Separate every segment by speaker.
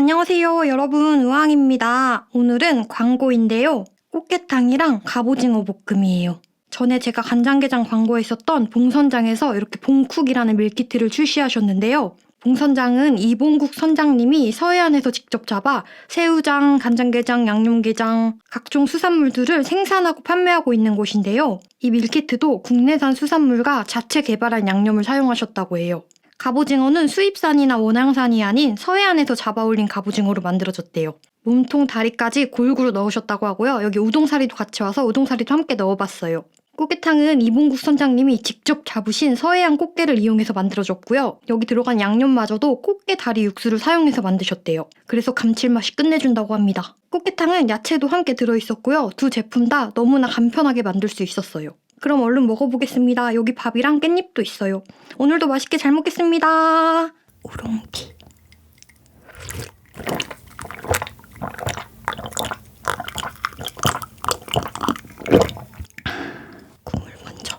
Speaker 1: 안녕하세요, 여러분. 우왕입니다. 오늘은 광고인데요. 꽃게탕이랑 갑오징어 볶음이에요. 전에 제가 간장게장 광고에 있었던 봉선장에서 이렇게 봉쿡이라는 밀키트를 출시하셨는데요. 봉선장은 이봉국 선장님이 서해안에서 직접 잡아 새우장, 간장게장, 양념게장, 각종 수산물들을 생산하고 판매하고 있는 곳인데요. 이 밀키트도 국내산 수산물과 자체 개발한 양념을 사용하셨다고 해요. 갑오징어는 수입산이나 원양산이 아닌 서해안에서 잡아올린 갑오징어로 만들어졌대요. 몸통 다리까지 골고루 넣으셨다고 하고요. 여기 우동사리도 같이 와서 우동사리도 함께 넣어봤어요. 꽃게탕은 이봉국 선장님이 직접 잡으신 서해안 꽃게를 이용해서 만들어졌고요. 여기 들어간 양념마저도 꽃게 다리 육수를 사용해서 만드셨대요. 그래서 감칠맛이 끝내준다고 합니다. 꽃게탕은 야채도 함께 들어있었고요. 두 제품 다 너무나 간편하게 만들 수 있었어요. 그럼 얼른 먹어보겠습니다. 여기 밥이랑 깻잎도 있어요. 오늘도 맛있게 잘 먹겠습니다. 우롱티. 국물 먼저.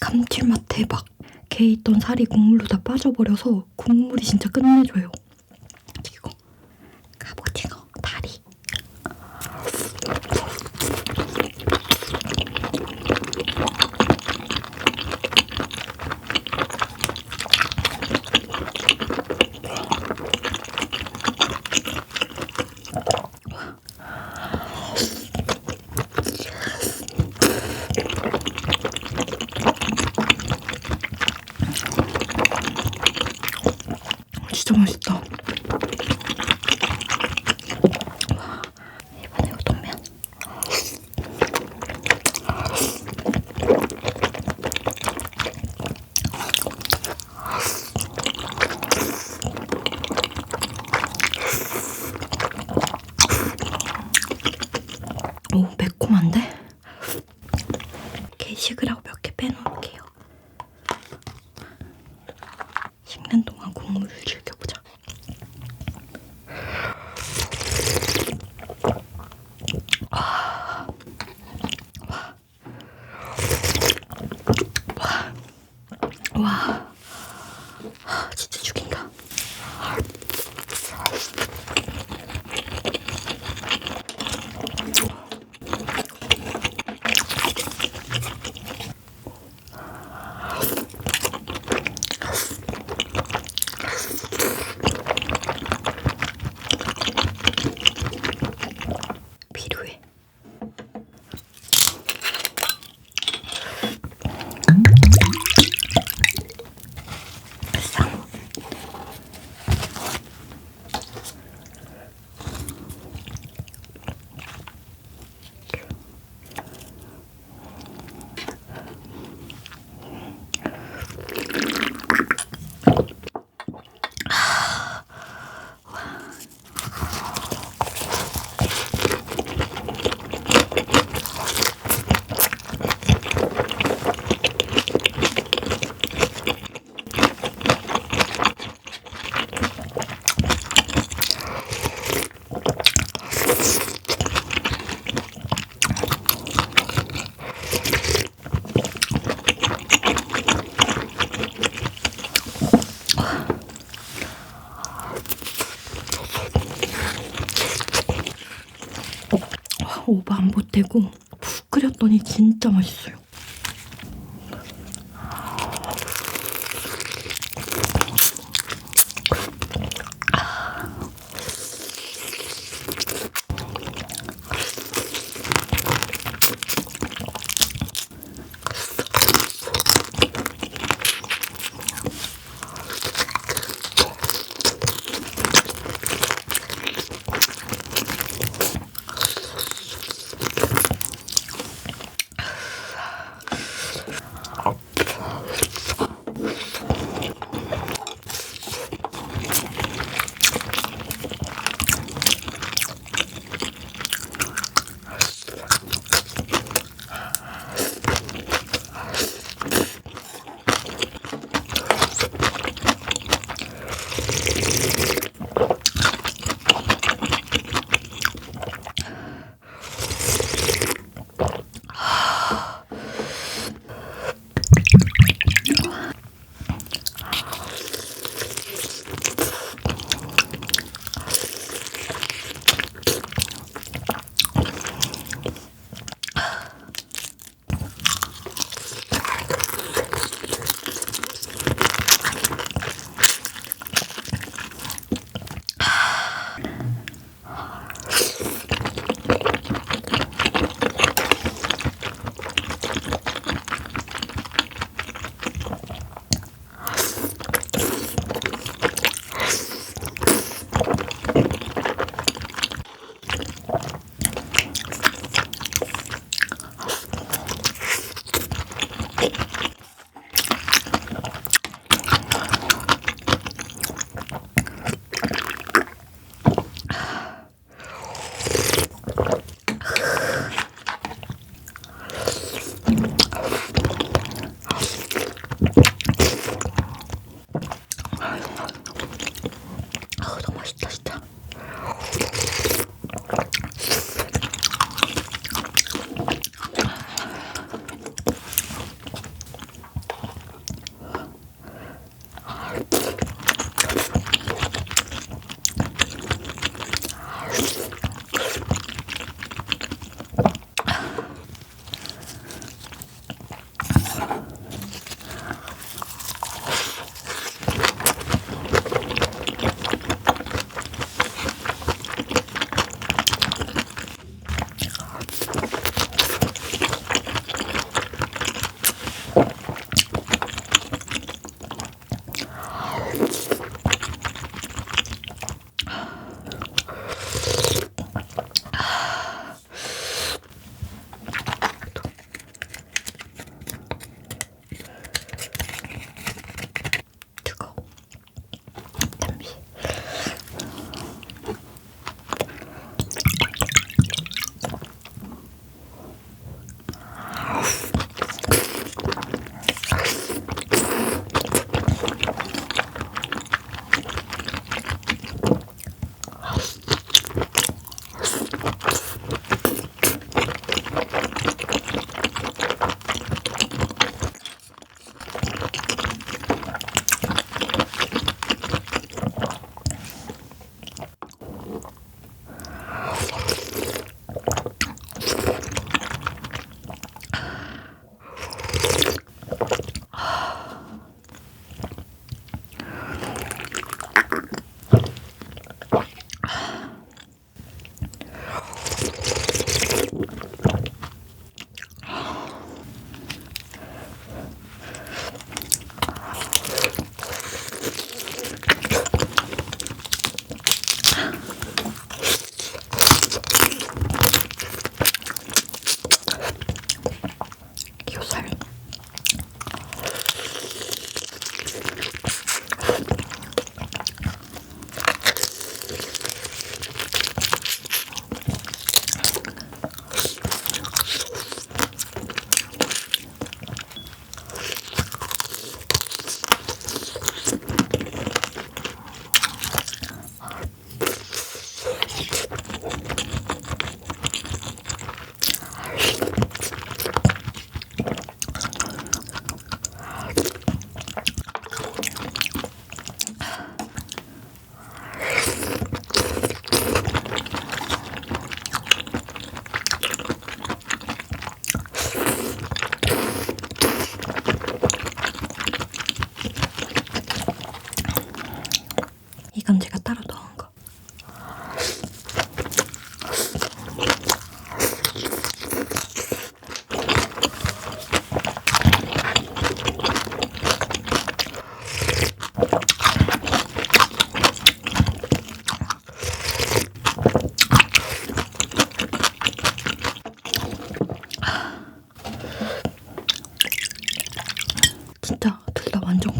Speaker 1: 감칠맛 대박. 있던 살이 국물로 다 빠져버려서 국물이 진짜 끝내줘요. 이거 갑오징어 다리. 진짜 맛있다. 와, 이번에 우동면. 오, 매콤한데? 게식을 하고 몇 개 빼놓을게요. 식는 동안 국물을 즐겨보자. 아, 와, 와, 와, 아, 진짜 죽인다. 필요해. 쌍. 와, 오버 안 보태고 푹 끓였더니 진짜 맛있어요.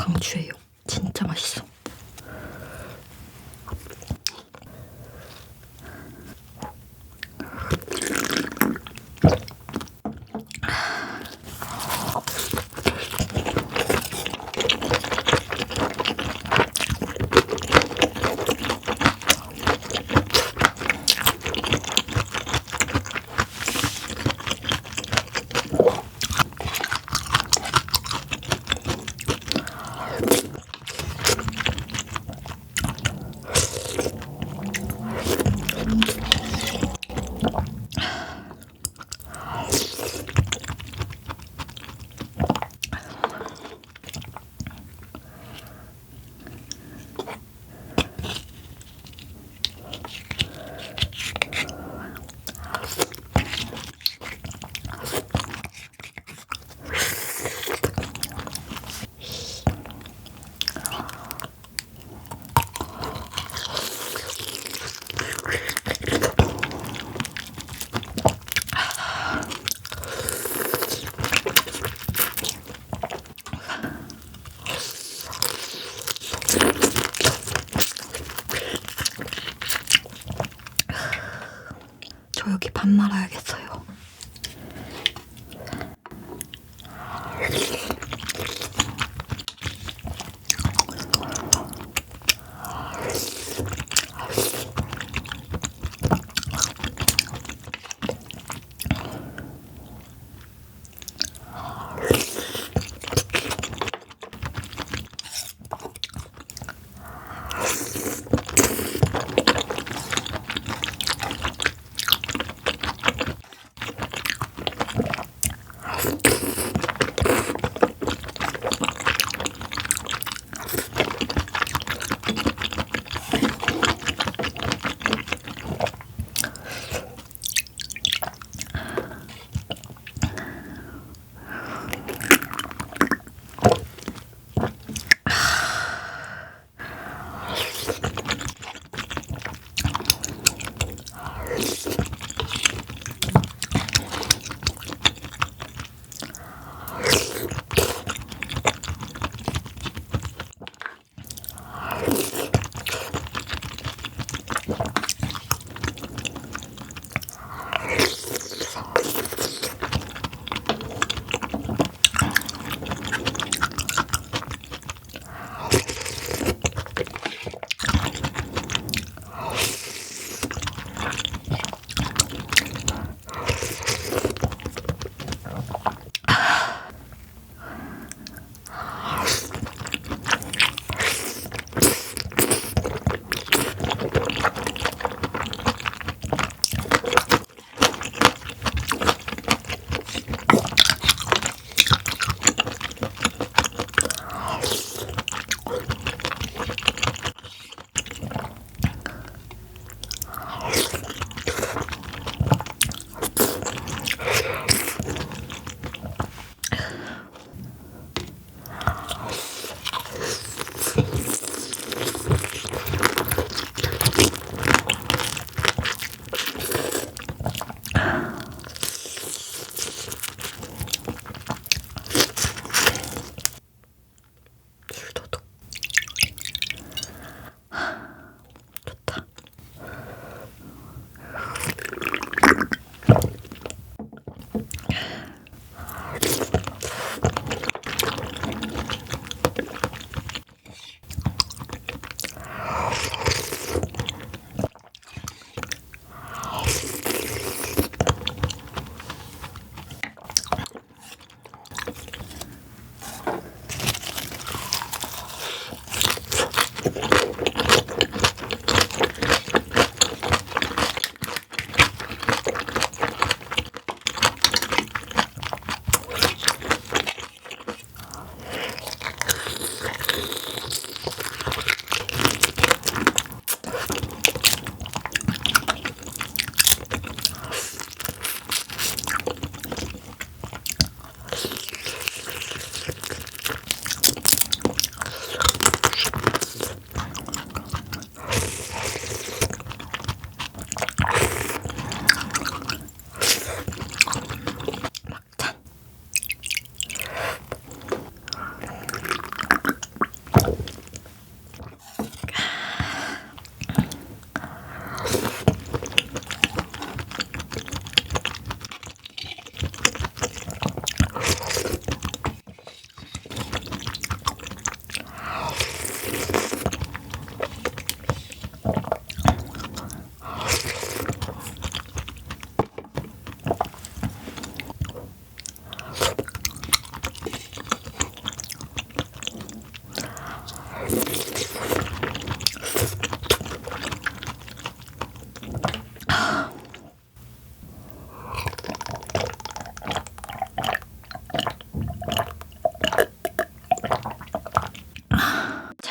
Speaker 1: 완전 강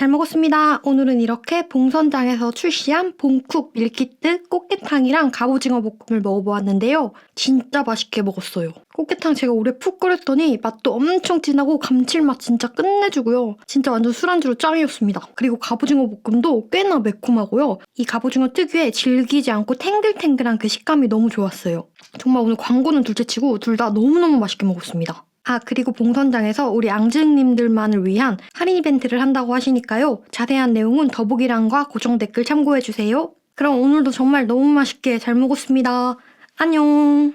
Speaker 1: 잘 먹었습니다. 오늘은 이렇게 봉선장에서 출시한 봉쿡 밀키트 꽃게탕이랑 갑오징어 볶음을 먹어보았는데요. 진짜 맛있게 먹었어요. 꽃게탕 제가 오래 푹 끓였더니 맛도 엄청 진하고 감칠맛 진짜 끝내주고요. 진짜 완전 술안주로 짱이었습니다. 그리고 갑오징어 볶음도 꽤나 매콤하고요. 이 갑오징어 특유의 질기지 않고 탱글탱글한 그 식감이 너무 좋았어요. 정말 오늘 광고는 둘째치고 둘 다 너무너무 맛있게 먹었습니다. 아 그리고 봉선장에서 우리 앙증님들만을 위한 할인 이벤트를 한다고 하시니까요. 자세한 내용은 더보기란과 고정 댓글 참고해주세요. 그럼 오늘도 정말 너무 맛있게 잘 먹었습니다. 안녕.